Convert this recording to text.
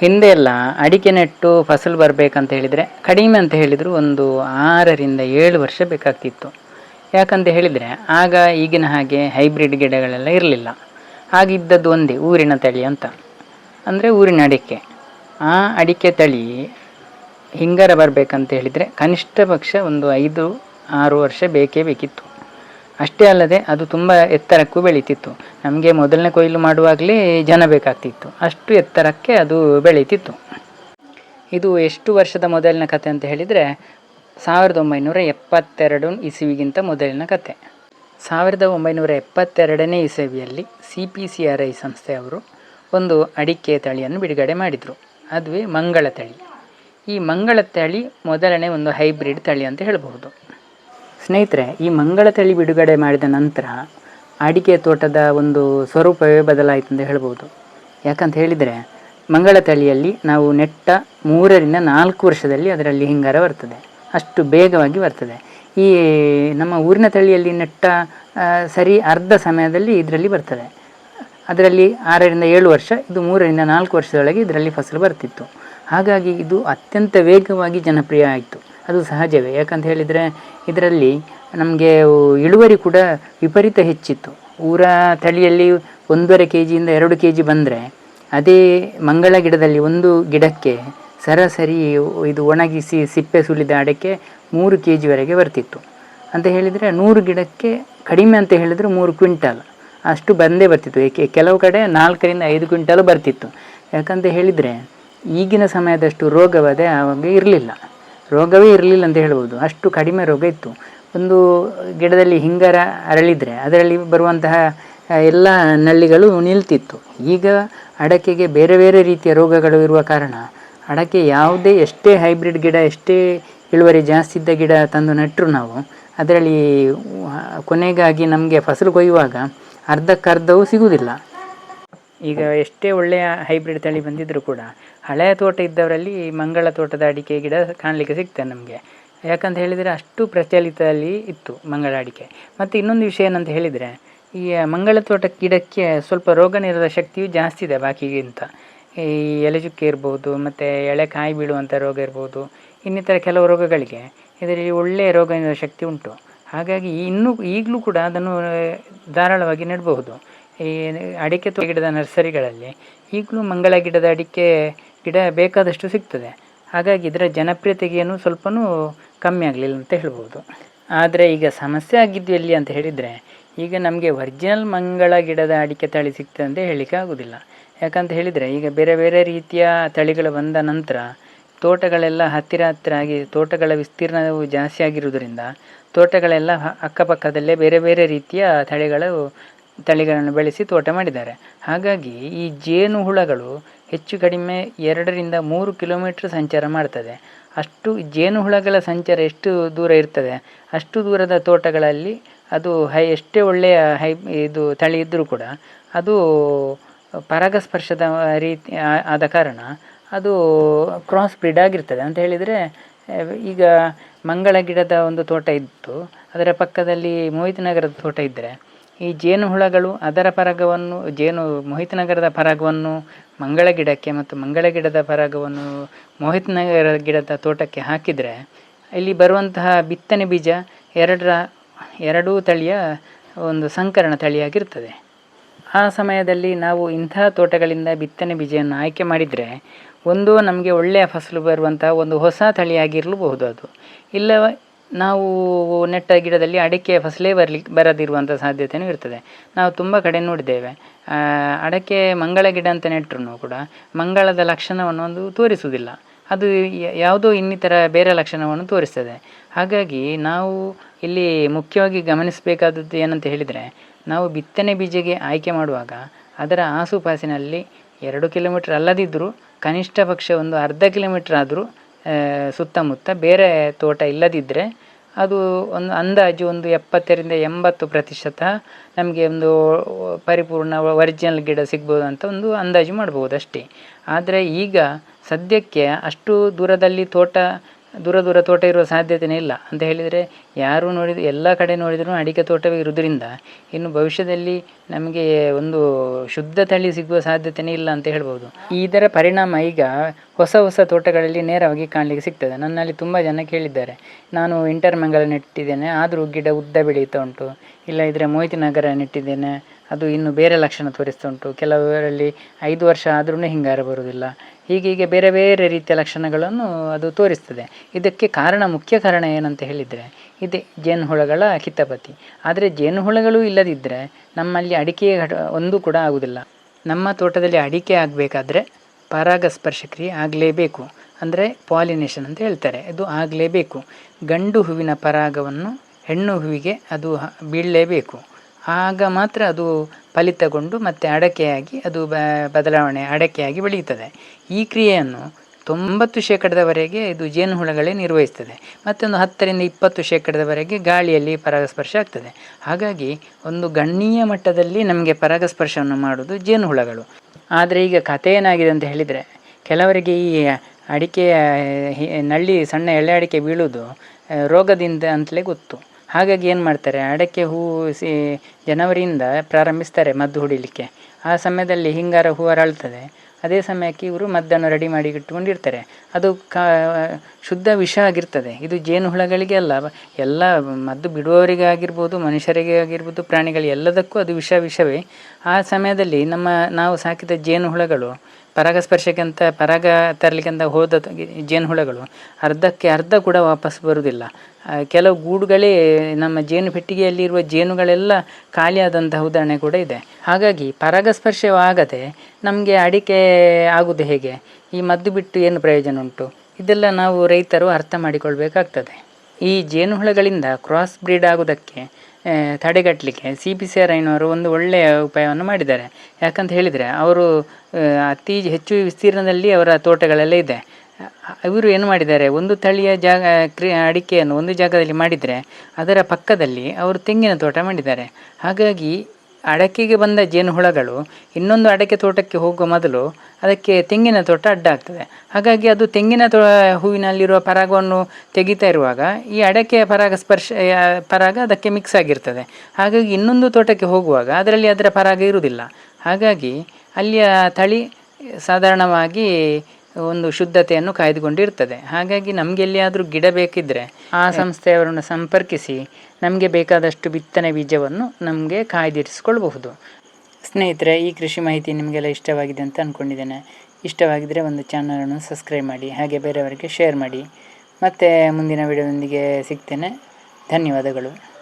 ಹಿಂದೆ ಎಲ್ಲ ಅಡಿಕೆ ನೆಟ್ಟು ಫಸಲು ಬರಬೇಕಂತ ಹೇಳಿದರೆ ಕಡಿಮೆ ಅಂತ ಹೇಳಿದರೂ ಒಂದು ಆರರಿಂದ ಏಳು ವರ್ಷ ಬೇಕಾಗ್ತಿತ್ತು. ಯಾಕಂತ ಹೇಳಿದರೆ ಆಗ ಈಗಿನ ಹಾಗೆ ಹೈಬ್ರಿಡ್ ಗಿಡಗಳೆಲ್ಲ ಇರಲಿಲ್ಲ. ಆಗಿದ್ದದ್ದು ಒಂದೇ, ಊರಿನ ತಳಿ ಅಂತ. ಅಂದರೆ ಊರಿನ ಅಡಿಕೆ. ಆ ಅಡಿಕೆ ತಳಿ ಹಿಂಗಾರ ಬರಬೇಕಂತ ಹೇಳಿದರೆ ಕನಿಷ್ಠ ಪಕ್ಷ ಒಂದು ಐದು, ಆರು ವರ್ಷ ಬೇಕೇ ಬೇಕಿತ್ತು. ಅಷ್ಟೇ ಅಲ್ಲದೆ ಅದು ತುಂಬ ಎತ್ತರಕ್ಕೂ ಬೆಳೀತಿತ್ತು. ನಮಗೆ ಮೊದಲನೇ ಕೊಯ್ಲು ಮಾಡುವಾಗಲೇ ಜನ ಬೇಕಾಗ್ತಿತ್ತು. ಅಷ್ಟು ಎತ್ತರಕ್ಕೆ ಅದು ಬೆಳೀತಿತ್ತು. ಇದು ಎಷ್ಟು ವರ್ಷದ ಮೊದಲಿನ ಕತೆ ಅಂತ ಹೇಳಿದರೆ, ಸಾವಿರದ ಒಂಬೈನೂರ ಎಪ್ಪತ್ತೆರಡು ಇಸುವಿಗಿಂತ ಮೊದಲಿನ ಕತೆ. ಸಾವಿರದ ಒಂಬೈನೂರ ಎಪ್ಪತ್ತೆರಡನೇ ಇಸವಿಯಲ್ಲಿ C P C R I ಸಂಸ್ಥೆಯವರು ಒಂದು ಅಡಿಕೆ ತಳಿಯನ್ನು ಬಿಡುಗಡೆ ಮಾಡಿದರು. ಅದುವೇ ಮಂಗಳ ತಳಿ. ಈ ಮಂಗಳ ತಳಿ ಮೊದಲನೇ ಒಂದು ಹೈಬ್ರಿಡ್ ತಳಿ ಅಂತ ಹೇಳಬಹುದು. ಸ್ನೇಹಿತರೆ, ಈ ಮಂಗಳ ತಳಿ ಬಿಡುಗಡೆ ಮಾಡಿದ ನಂತರ ಅಡಿಕೆ ತೋಟದ ಒಂದು ಸ್ವರೂಪವೇ ಬದಲಾಯಿತು ಅಂತ ಹೇಳ್ಬೋದು. ಯಾಕಂತ ಹೇಳಿದರೆ, ಮಂಗಳ ತಳಿಯಲ್ಲಿ ನಾವು ನೆಟ್ಟ ಮೂರರಿಂದ ನಾಲ್ಕು ವರ್ಷದಲ್ಲಿ ಅದರಲ್ಲಿ ಹಿಂಗಾರ ಬರ್ತದೆ. ಅಷ್ಟು ಬೇಗವಾಗಿ ಬರ್ತದೆ. ಈ ನಮ್ಮ ಊರಿನ ತಳಿಯಲ್ಲಿ ನೆಟ್ಟ ಸರಿ ಅರ್ಧ ಸಮಯದಲ್ಲಿ ಇದರಲ್ಲಿ ಬರ್ತದೆ. ಅದರಲ್ಲಿ ಆರರಿಂದ ಏಳು ವರ್ಷ, ಇದು ಮೂರರಿಂದ ನಾಲ್ಕು ವರ್ಷದೊಳಗೆ ಇದರಲ್ಲಿ ಫಸಲು ಬರ್ತಿತ್ತು. ಹಾಗಾಗಿ ಇದು ಅತ್ಯಂತ ವೇಗವಾಗಿ ಜನಪ್ರಿಯ ಆಯಿತು. ಅದು ಸಹಜವೇ. ಯಾಕಂತ ಹೇಳಿದರೆ ಇದರಲ್ಲಿ ನಮಗೆ ಇಳುವರಿ ಕೂಡ ವಿಪರೀತ ಹೆಚ್ಚಿತ್ತು. ಊರ ತಳಿಯಲ್ಲಿ ಒಂದೂವರೆ ಕೆ ಜಿಯಿಂದ ಎರಡು ಕೆ ಜಿ ಬಂದರೆ ಅದೇ ಮಂಗಳ ಗಿಡದಲ್ಲಿ ಒಂದು ಗಿಡಕ್ಕೆ ಸರಾಸರಿ ಇದು ಒಣಗಿಸಿ ಸಿಪ್ಪೆ ಸುಲಿದ ಅಡಕ್ಕೆ ಮೂರು ಕೆ ಜಿವರೆಗೆ ಬರ್ತಿತ್ತು. ಅಂತ ಹೇಳಿದರೆ ನೂರು ಗಿಡಕ್ಕೆ ಕಡಿಮೆ ಅಂತ ಹೇಳಿದರೆ ಮೂರು ಕ್ವಿಂಟಲ್. ಅಷ್ಟು ಬಂದೇ ಬರ್ತಿತ್ತು. ಏಕೆ ಕೆಲವು ಕಡೆ ನಾಲ್ಕರಿಂದ ಐದು ಕ್ವಿಂಟಾಲು ಬರ್ತಿತ್ತು. ಯಾಕಂತ ಹೇಳಿದರೆ ಈಗಿನ ಸಮಯದಷ್ಟು ರೋಗವಾದೆ ಆವಾಗ ಇರಲಿಲ್ಲ. ರೋಗವೇ ಇರಲಿಲ್ಲ ಅಂತ ಹೇಳ್ಬೋದು. ಅಷ್ಟು ಕಡಿಮೆ ರೋಗ ಇತ್ತು. ಒಂದು ಗಿಡದಲ್ಲಿ ಹಿಂಗಾರ ಅರಳಿದರೆ ಅದರಲ್ಲಿ ಬರುವಂತಹ ಎಲ್ಲ ನಳ್ಳಿಗಳು ನಿಲ್ತಿತ್ತು. ಈಗ ಅಡಕೆಗೆ ಬೇರೆ ಬೇರೆ ರೀತಿಯ ರೋಗಗಳು ಇರುವ ಕಾರಣ ಅಡಕೆ ಯಾವುದೇ, ಎಷ್ಟೇ ಹೈಬ್ರಿಡ್ ಗಿಡ, ಎಷ್ಟೇ ಇಳುವರಿ ಜಾಸ್ತಿ ಇದ್ದ ಗಿಡ ತಂದು ನೆಟ್ಟರು ನಾವು, ಅದರಲ್ಲಿ ಕೊನೆಗಾಗಿ ನಮಗೆ ಫಸಲು ಕೊಯ್ಯುವಾಗ ಅರ್ಧಕ್ಕರ್ಧವೂ ಸಿಗುವುದಿಲ್ಲ. ಈಗ ಎಷ್ಟೇ ಒಳ್ಳೆಯ ಹೈಬ್ರಿಡ್ ತಳಿ ಬಂದಿದ್ದರೂ ಕೂಡ ಹಳೆಯ ತೋಟ ಇದ್ದವರಲ್ಲಿ ಮಂಗಳ ತೋಟದ ಅಡಿಕೆ ಗಿಡ ಕಾಣಲಿಕ್ಕೆ ಸಿಗ್ತದೆ ನಮಗೆ. ಯಾಕಂತ ಹೇಳಿದರೆ ಅಷ್ಟು ಪ್ರಚಲಿತದಲ್ಲಿ ಇತ್ತು ಮಂಗಳ ಅಡಿಕೆ. ಮತ್ತು ಇನ್ನೊಂದು ವಿಷಯ ಏನಂತ ಹೇಳಿದರೆ, ಈ ಮಂಗಳ ತೋಟ ಗಿಡಕ್ಕೆ ಸ್ವಲ್ಪ ರೋಗ ನಿರೋಧ ಶಕ್ತಿಯು ಜಾಸ್ತಿ ಇದೆ ಬಾಕಿಗಿಂತ. ಈ ಎಲೆಚುಕ್ಕೆ ಇರ್ಬೋದು, ಮತ್ತು ಎಳೆ ಕಾಯಿ ಬೀಳುವಂಥ ರೋಗ ಇರ್ಬೋದು, ಇನ್ನಿತರ ಕೆಲವು ರೋಗಗಳಿಗೆ ಇದರಲ್ಲಿ ಒಳ್ಳೆಯ ರೋಗ ನಿರೋಧ ಶಕ್ತಿ ಉಂಟು. ಹಾಗಾಗಿ ಇನ್ನೂ ಈಗಲೂ ಕೂಡ ಅದನ್ನು ಧಾರಾಳವಾಗಿ ನೆಡಬಹುದು. ಈ ಅಡಿಕೆ ಗಿಡದ ನರ್ಸರಿಗಳಲ್ಲಿ ಈಗಲೂ ಮಂಗಳ ಗಿಡದ ಅಡಿಕೆ ಗಿಡ ಬೇಕಾದಷ್ಟು ಸಿಗ್ತದೆ. ಹಾಗಾಗಿ ಇದರ ಜನಪ್ರಿಯತೆಗೇನು ಸ್ವಲ್ಪನೂ ಕಮ್ಮಿ ಆಗಲಿಲ್ಲ ಅಂತ ಹೇಳ್ಬೋದು. ಆದರೆ ಈಗ ಸಮಸ್ಯೆ ಆಗಿದ್ದು ಎಲ್ಲಿ ಅಂತ ಹೇಳಿದರೆ, ಈಗ ನಮಗೆ ಒರಿಜಿನಲ್ ಮಂಗಳ ಗಿಡದ ಅಡಿಕೆ ತಳಿ ಸಿಗ್ತದೆ ಅಂತ ಹೇಳಲಿಕ್ಕೆ ಆಗೋದಿಲ್ಲ. ಯಾಕಂತ ಹೇಳಿದರೆ, ಈಗ ಬೇರೆ ಬೇರೆ ರೀತಿಯ ತಳಿಗಳು ಬಂದ ನಂತರ ತೋಟಗಳೆಲ್ಲ ಹತ್ತಿರ ಹತ್ತಿರ ಆಗಿ ತೋಟಗಳ ವಿಸ್ತೀರ್ಣವು ಜಾಸ್ತಿ ಆಗಿರುವುದರಿಂದ ತೋಟಗಳೆಲ್ಲ ಅಕ್ಕಪಕ್ಕದಲ್ಲೇ ಬೇರೆ ಬೇರೆ ರೀತಿಯ ತಳಿಗಳು ತಳಿಗಳನ್ನು ಬೆಳೆಸಿ ತೋಟ ಮಾಡಿದ್ದಾರೆ. ಹಾಗಾಗಿ ಈ ಜೇನು ಹುಳಗಳು ಹೆಚ್ಚು ಕಡಿಮೆ ಎರಡರಿಂದ ಮೂರು ಕಿಲೋಮೀಟ್ರ್ ಸಂಚಾರ ಮಾಡ್ತದೆ. ಅಷ್ಟು ಜೇನು ಹುಳಗಳ ಸಂಚಾರ ಎಷ್ಟು ದೂರ ಇರ್ತದೆ? ಅಷ್ಟು ದೂರದ ತೋಟಗಳಲ್ಲಿ ಅದು ಹೈ, ಎಷ್ಟೇ ಒಳ್ಳೆಯ ಹೈ, ಇದು ತಳಿ ಇದ್ದರೂ ಕೂಡ ಅದು ಪರಾಗಸ್ಪರ್ಶದ ರೀತಿ ಆದ ಕಾರಣ ಅದು ಕ್ರಾಸ್ ಬ್ರೀಡ್ ಆಗಿರ್ತದೆ. ಅಂತ ಹೇಳಿದರೆ, ಈಗ ಮಂಗಳ ಗಿಡದ ಒಂದು ತೋಟ ಇತ್ತು. ಅದರ ಪಕ್ಕದಲ್ಲಿ ಮೋಹಿತ್ ನಗರದ ತೋಟ ಇದ್ದರೆ ಈ ಜೇನು ಹುಳಗಳು ಅದರ ಪರಾಗವನ್ನು, ಜೇನು ಮೋಹಿತ್ ನಗರದ ಪರಾಗವನ್ನು, ಮಂಗಳ ಗಿಡಕ್ಕೆ ಮತ್ತು ಮಂಗಳ ಗಿಡದ ಪರಾಗವನ್ನು ಮೋಹಿತ್ ನಗರ ಗಿಡದ ತೋಟಕ್ಕೆ ಹಾಕಿದರೆ ಇಲ್ಲಿ ಬರುವಂತಹ ಬಿತ್ತನೆ ಬೀಜ ಎರಡರ, ಎರಡೂ ತಳಿಯ ಒಂದು ಸಂಕರಣ ತಳಿಯಾಗಿರ್ತದೆ ಆ ಸಮಯದಲ್ಲಿ ನಾವು ಇಂತಹ ತೋಟಗಳಿಂದ ಬಿತ್ತನೆ ಬೀಜವನ್ನು ಆಯ್ಕೆ ಮಾಡಿದರೆ ಒಂದು ನಮಗೆ ಒಳ್ಳೆಯ ಫಸಲು ಬರುವಂತಹ ಒಂದು ಹೊಸ ತಳಿಯಾಗಿರಲೂಬಹುದು ಅದು. ಇಲ್ಲ ನಾವು ನೆಟ್ಟ ಗಿಡದಲ್ಲಿ ಅಡಿಕೆ ಫಸಲೇ ಬರಲಿಕ್ಕೆ ಬರದಿರುವಂಥ ಸಾಧ್ಯತೆಯೂ ಇರ್ತದೆ. ನಾವು ತುಂಬ ಕಡೆ ನೋಡಿದ್ದೇವೆ. ಅಡಕೆ ಮಂಗಳ ಗಿಡ ಅಂತ ನೆಟ್ಟರು ಕೂಡ ಮಂಗಳದ ಲಕ್ಷಣವನ್ನು ಒಂದು ತೋರಿಸುವುದಿಲ್ಲ. ಅದು ಯಾವುದೋ ಇನ್ನಿತರ ಬೇರೆ ಲಕ್ಷಣವನ್ನು ತೋರಿಸ್ತದೆ. ಹಾಗಾಗಿ ನಾವು ಇಲ್ಲಿ ಮುಖ್ಯವಾಗಿ ಗಮನಿಸಬೇಕಾದದ್ದು ಏನಂತ ಹೇಳಿದರೆ, ನಾವು ಬಿತ್ತನೆ ಬೀಜಗೆ ಆಯ್ಕೆ ಮಾಡುವಾಗ ಅದರ ಆಸುಪಾಸಿನಲ್ಲಿ ಎರಡು ಕಿಲೋಮೀಟ್ರ್ ಅಲ್ಲದಿದ್ದರೂ, ಕನಿಷ್ಠ ಪಕ್ಷ ಒಂದು ಅರ್ಧ ಕಿಲೋಮೀಟ್ರ್ ಆದರೂ ಸುತ್ತಮುತ್ತ ಬೇರೆ ತೋಟ ಇಲ್ಲದಿದ್ದರೆ ಅದು ಒಂದು ಅಂದಾಜು ಒಂದು ಎಪ್ಪತ್ತರಿಂದ ಎಂಬತ್ತು ಪ್ರತಿಶತ ನಮಗೆ ಒಂದು ಪರಿಪೂರ್ಣ ಒರಿಜಿನಲ್ ಗಿಡ ಸಿಗ್ಬೋದು ಅಂತ ಒಂದು ಅಂದಾಜು ಮಾಡ್ಬೋದು ಅಷ್ಟೇ. ಆದರೆ ಈಗ ಸದ್ಯಕ್ಕೆ ಅಷ್ಟು ದೂರದಲ್ಲಿ ತೋಟ ದೂರ ದೂರ ತೋಟ ಇರುವ ಸಾಧ್ಯತೆನೇ ಇಲ್ಲ. ಅಂತ ಹೇಳಿದರೆ ಯಾರು ನೋಡಿದ ಎಲ್ಲ ಕಡೆ ನೋಡಿದರೂ ಅಡಿಕೆ ತೋಟವೇ ಇರುವುದರಿಂದ ಇನ್ನು ಭವಿಷ್ಯದಲ್ಲಿ ನಮಗೆ ಒಂದು ಶುದ್ಧ ತಳಿ ಸಿಗುವ ಸಾಧ್ಯತೆನೇ ಇಲ್ಲ ಅಂತ ಹೇಳ್ಬೋದು. ಇದರ ಪರಿಣಾಮ ಈಗ ಹೊಸ ಹೊಸ ತೋಟಗಳಲ್ಲಿ ನೇರವಾಗಿ ಕಾಣಲಿಕ್ಕೆ ಸಿಗ್ತದೆ. ನನ್ನಲ್ಲಿ ತುಂಬ ಜನ ಕೇಳಿದ್ದಾರೆ. ನಾನು ಇಂಟರ್ ಮಂಗಲ ನೆಟ್ಟಿದ್ದೇನೆ, ಆದರೂ ಗಿಡ ಉದ್ದ ಬೆಳೀತಾ ಉಂಟು. ಇಲ್ಲ ಇದ್ರೆ ಮೋಹಿತಿ ನಗರ ನೆಟ್ಟಿದ್ದೇನೆ. ಅದು ಇನ್ನು ಬೇರೆ ಲಕ್ಷಣ ತೋರಿಸ್ತಾ ಉಂಟು. ಕೆಲವರಲ್ಲಿ ಐದು ವರ್ಷ ಆದ್ರೂ ಹಿಂಗಾರ ಬರುವುದಿಲ್ಲ. ಹೀಗೆ ಹೀಗೆ ಬೇರೆ ಬೇರೆ ರೀತಿಯ ಲಕ್ಷಣಗಳನ್ನು ಅದು ತೋರಿಸ್ತದೆ. ಇದಕ್ಕೆ ಕಾರಣ, ಮುಖ್ಯ ಕಾರಣ ಏನಂತ ಹೇಳಿದರೆ, ಇದೆ ಜೇನುಹುಳಗಳ ಹಿತಪತಿ. ಆದರೆ ಜೇನುಹುಳಗಳು ಇಲ್ಲದಿದ್ದರೆ ನಮ್ಮಲ್ಲಿ ಅಡಿಕೆ ಒಂದು ಕೂಡ ಆಗುವುದಿಲ್ಲ. ನಮ್ಮ ತೋಟದಲ್ಲಿ ಅಡಿಕೆ ಆಗಬೇಕಾದ್ರೆ ಪರಾಗಸ್ಪರ್ಶ ಕ್ರಿಯೆ ಆಗಲೇಬೇಕು. ಅಂದರೆ ಪಾಲಿನೇಷನ್ ಅಂತ ಹೇಳ್ತಾರೆ. ಇದು ಆಗಲೇಬೇಕು. ಗಂಡು ಹೂವಿನ ಪರಾಗವನ್ನು ಹೆಣ್ಣು ಹೂವಿಗೆ ಅದು ಬೀಳಲೇಬೇಕು. ಆಗ ಮಾತ್ರ ಅದು ಫಲಿತಗೊಂಡು ಮತ್ತೆ ಅಡಕೆಯಾಗಿ ಅದು ಬ, ಬದಲಾವಣೆ, ಅಡಕೆಯಾಗಿ ಬೆಳೆಯುತ್ತದೆ. ಈ ಕ್ರಿಯೆಯನ್ನು ತೊಂಬತ್ತು ಶೇಕಡದವರೆಗೆ ಇದು ಜೇನುಹುಳಗಳೇ ನಿರ್ವಹಿಸ್ತದೆ. ಮತ್ತೊಂದು ಹತ್ತರಿಂದ ಇಪ್ಪತ್ತು ಶೇಕಡದವರೆಗೆ ಗಾಳಿಯಲ್ಲಿ ಪರಾಗಸ್ಪರ್ಶ ಆಗ್ತದೆ. ಹಾಗಾಗಿ ಒಂದು ಗಣನೀಯ ಮಟ್ಟದಲ್ಲಿ ನಮಗೆ ಪರಾಗಸ್ಪರ್ಶವನ್ನು ಮಾಡುವುದು ಜೇನುಹುಳಗಳು. ಆದರೆ ಈಗ ಕಥೆ ಏನಾಗಿದೆ ಅಂತ ಹೇಳಿದರೆ, ಕೆಲವರಿಗೆ ಈ ಅಡಿಕೆಯ ನಳ್ಳಿ ಸಣ್ಣ ಎಳೆ ಅಡಿಕೆ ಬೀಳುವುದು ರೋಗದಿಂದ ಅಂತಲೇ ಗೊತ್ತು. ಹಾಗಾಗಿ ಏನು ಮಾಡ್ತಾರೆ, ಅಡಕೆ ಹೂವು ಸಿ, ಜನವರಿಯಿಂದ ಪ್ರಾರಂಭಿಸ್ತಾರೆ ಮದ್ದು ಹೊಡಿಲಿಕ್ಕೆ. ಆ ಸಮಯದಲ್ಲಿ ಹಿಂಗಾರ ಹೂ ಅರಳ್ತದೆ. ಅದೇ ಸಮಯಕ್ಕೆ ಇವರು ಮದ್ದನ್ನು ರೆಡಿ ಮಾಡಿ ಇಟ್ಟುಕೊಂಡಿರ್ತಾರೆ. ಅದು ಕಾ, ಶುದ್ಧ ವಿಷ ಆಗಿರ್ತದೆ. ಇದು ಜೇನುಹುಳಗಳಿಗೆ ಅಲ್ಲ, ಎಲ್ಲ ಮದ್ದು ಬಿಡುವವರಿಗೆ ಆಗಿರ್ಬೋದು, ಮನುಷ್ಯರಿಗೆ ಆಗಿರ್ಬೋದು ಪ್ರಾಣಿಗಳು ಎಲ್ಲದಕ್ಕೂ ಅದು ವಿಷ ವಿಷವೇ. ಆ ಸಮಯದಲ್ಲಿ ನಮ್ಮ ನಾವು ಸಾಕಿದ ಜೇನುಹುಳಗಳು ಪರಾಗಸ್ಪರ್ಶಕ್ಕೆ ಅಂತ ಪರಾಗ ತರಲಿಕ್ಕೆ ಅಂತ ಹೋದ ಜೇನುಹುಳಗಳು ಅರ್ಧಕ್ಕೆ ಅರ್ಧ ಕೂಡ ವಾಪಸ್ ಬರುವುದಿಲ್ಲ. ಕೆಲವು ಗೂಡುಗಳೇ ನಮ್ಮ ಜೇನು ಪೆಟ್ಟಿಗೆಯಲ್ಲಿರುವ ಜೇನುಗಳೆಲ್ಲ ಖಾಲಿಯಾದಂತಹ ಉದಾಹರಣೆ ಕೂಡ ಇದೆ. ಹಾಗಾಗಿ ಪರಾಗಸ್ಪರ್ಶವಾಗದೆ ನಮಗೆ ಅಡಿಕೆ ಆಗುವುದು ಹೇಗೆ? ಈ ಮದ್ದು ಬಿಟ್ಟು ಏನು ಪ್ರಯೋಜನ ಉಂಟು? ಇದೆಲ್ಲ ನಾವು ರೈತರು ಅರ್ಥ ಮಾಡಿಕೊಳ್ಬೇಕಾಗ್ತದೆ. ಈ ಜೇನುಹುಳಗಳಿಂದ ಕ್ರಾಸ್ ಬ್ರೀಡ್ ಆಗೋದಕ್ಕೆ ಆ, ತಡೆಗಟ್ಟಲಿಕ್ಕೆ ಸಿ ಪಿ ಸಿ ಆರ್ ಐನವರು ಒಂದು ಒಳ್ಳೆಯ ಉಪಾಯವನ್ನು ಮಾಡಿದ್ದಾರೆ. ಯಾಕಂತ ಹೇಳಿದರೆ, ಅವರು ಅತಿ ಹೆಚ್ಚು ವಿಸ್ತೀರ್ಣದಲ್ಲಿ ಅವರ ತೋಟಗಳೆಲ್ಲ ಇದೆ. ಇವರು ಏನು ಮಾಡಿದ್ದಾರೆ? ಒಂದು ತಳಿಯ ಜಾಗ, ಕ್ರಿ, ಅಡಿಕೆಯನ್ನು ಒಂದು ಜಾಗದಲ್ಲಿ ಮಾಡಿದರೆ, ಅದರ ಪಕ್ಕದಲ್ಲಿ ಅವರು ತೆಂಗಿನ ತೋಟ ಮಾಡಿದ್ದಾರೆ. ಹಾಗಾಗಿ ಅಡಕೆಗೆ ಬಂದ ಜೇನುಹುಳಗಳು ಇನ್ನೊಂದು ಅಡಕೆ ತೋಟಕ್ಕೆ ಹೋಗುವ ಮೊದಲು ಅದಕ್ಕೆ ತೆಂಗಿನ ತೋಟ ಅಡ್ಡ ಆಗ್ತದೆ ಹಾಗಾಗಿ ಅದು ತೆಂಗಿನ ತೋ ಹೂವಿನಲ್ಲಿರುವ ಪರಾಗವನ್ನು ತೆಗಿತಾ ಇರುವಾಗ ಈ ಅಡಕೆಯ ಪರಾಗ ಸ್ಪರ್ಶ ಪರಾಗ ಅದಕ್ಕೆ ಮಿಕ್ಸ್ ಆಗಿರ್ತದೆ. ಹಾಗಾಗಿ ಇನ್ನೊಂದು ತೋಟಕ್ಕೆ ಹೋಗುವಾಗ ಅದರಲ್ಲಿ ಅದರ ಪರಾಗ ಇರುವುದಿಲ್ಲ. ಹಾಗಾಗಿ ಅಲ್ಲಿಯ ತಳಿ ಸಾಧಾರಣವಾಗಿ ಒಂದು ಶುದ್ಧತೆಯನ್ನು ಕಾಯ್ದುಕೊಂಡಿರ್ತದೆ. ಹಾಗಾಗಿ ನಮಗೆ ಎಲ್ಲಿಯಾದರೂ ಗಿಡ ಬೇಕಿದ್ದರೆ ಆ ಸಂಸ್ಥೆಯವರನ್ನು ಸಂಪರ್ಕಿಸಿ ನಮಗೆ ಬೇಕಾದಷ್ಟು ಬಿತ್ತನೆ ಬೀಜವನ್ನು ನಮಗೆ ಕಾಯ್ದಿರಿಸಿಕೊಳ್ಬಹುದು ಸ್ನೇಹಿತರೆ, ಈ ಕೃಷಿ ಮಾಹಿತಿ ನಿಮಗೆಲ್ಲ ಇಷ್ಟವಾಗಿದೆ ಅಂತ ಅಂದ್ಕೊಂಡಿದ್ದೇನೆ ಇಷ್ಟವಾಗಿದ್ದರೆ ಒಂದು ಚಾನಲನ್ನು ಸಬ್ಸ್ಕ್ರೈಬ್ ಮಾಡಿ, ಹಾಗೆ ಬೇರೆಯವರಿಗೆ ಶೇರ್ ಮಾಡಿ. ಮತ್ತೆ ಮುಂದಿನ ವಿಡಿಯೋದೊಂದಿಗೆ ಸಿಗ್ತೇನೆ. ಧನ್ಯವಾದಗಳು.